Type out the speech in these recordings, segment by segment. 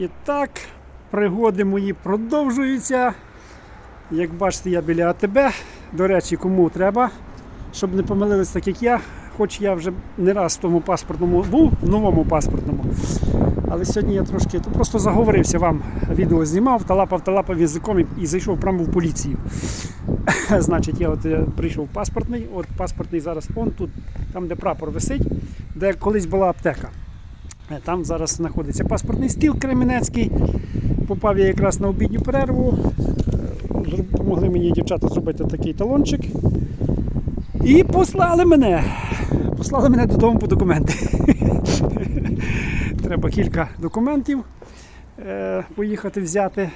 І так, пригоди мої продовжуються. Як бачите, я біля АТБ. До речі, кому треба, щоб не помилились так, як я. Хоч я вже не раз в тому паспортному був, в новому паспортному. Але сьогодні я трошки то просто заговорився вам, відео знімав, талапав, талапав язиком і, зайшов прямо в поліцію. Значить, я от е, прийшов паспортний, от паспортний зараз он тут, там де прапор висить, де колись була аптека. Е, Там зараз знаходиться паспортний стіл Кременецький. Попав я якраз на обідню перерву. Е, Помогли мені дівчата зробити такий талончик. І послали мене. Послали мене додому по документи. Треба кілька документів е, поїхати взяти.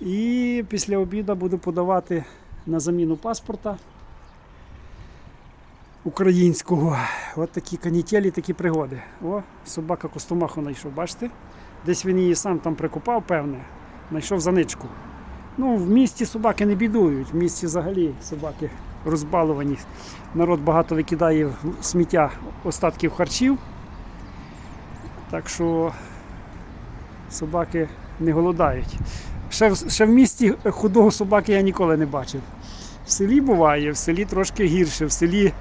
І після обіду буду подавати на заміну паспорта українського. От такі канітелі, такі пригоди. О, собака костомаху знайшов, бачите? Десь він її сам там прикопав, певне, знайшов заничку. Ну, в місті собаки не бідують, в місті взагалі собаки розбаловані. Народ багато викидає сміття остатків харчів. Так що собаки не голодають. Ще, ще в місті худого собаки я ніколи не бачив. В селі буває, в селі трошки гірше. В селі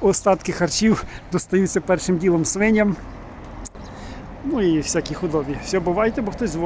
остатки харчів достаються першим ділом свиням. Ну і всякі худобі. Все, бувайте, бо хтось.